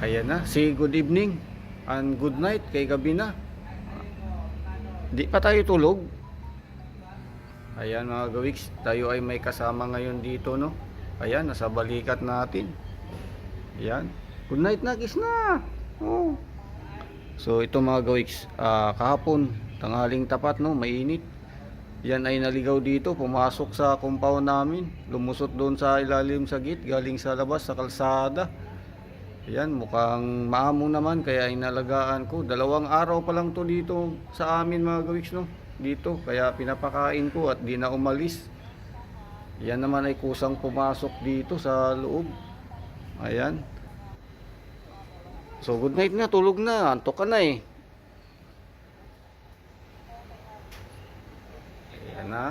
na, say good evening and good night kay gabi na. Di pa tayo tulog. Ayan mga gawiks, tayo ay may kasama ngayon dito no. Ayan, nasa balikat natin. Ayan. Good night na, kiss na. Oh. So ito mga gawiks, ah, kahapon, tanghaling tapat no, mainit. Yan ay naligaw dito, pumasok sa compound namin, lumusot doon sa ilalim sa gate, galing sa labas sa kalsada. Yan, mukhang maamong naman kaya inalagaan ko. Dalawang araw pa lang to dito sa amin mga gawiks no. Dito, kaya pinapakain ko at di na umalis. Yan naman ay kusang pumasok dito sa loob. Ayan. So good night na, tulog na. Antok ka na eh. Ayan na.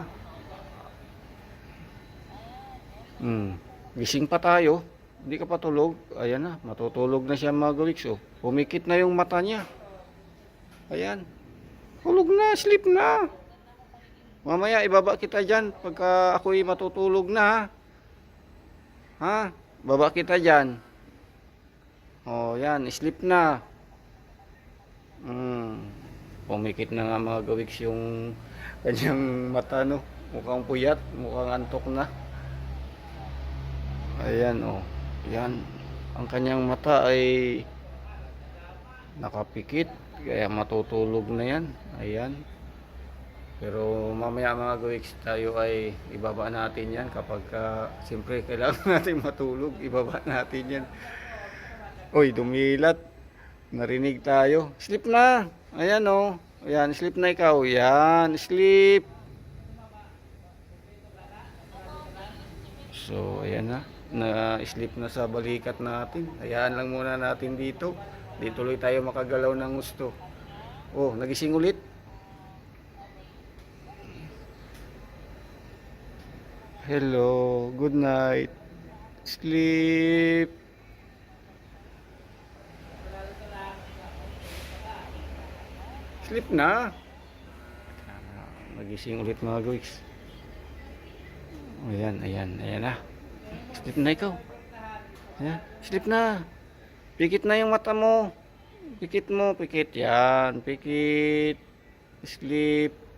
Hmm. Gising pa tayo. Hindi ka pa tulog. Ayan na, matutulog na siya mga gawiks. Oh. Pumikit na yung mata niya. Ayan. Tulog na, sleep na. Mamaya ibaba kita dyan pagka ako'y matutulog na. Ha? Baba kita dyan. Oh, yan, sleep na. Hmm. Pumikit na nga mga gawiks yung kanyang mata no. Mukhang puyat, mukhang antok na. Ayan oh. Yan. Ang kanyang mata ay nakapikit kaya matutulog na yan. Ayan. Pero mamaya mga gawiks tayo ay ibaba natin yan kapag ka, siyempre kailangan natin matulog, ibaba natin yan. Uy, dumilat. Narinig tayo. Sleep na. Ayan oh. Ayan, sleep na ikaw. Yan, sleep. So, ayan na. Na-sleep na sa balikat natin. Hayaan lang muna natin dito. Di tuloy tayo makagalaw ng gusto. Oh, nagising ulit. Hello, good night. Sleep. Sleep na. Magising ulit mga guys. Ayan, ayan, na. Sleep na ikaw. Ayan, sleep na. Pikit na yung mata mo. Pikit mo, pikit. Yan, pikit. Sleep.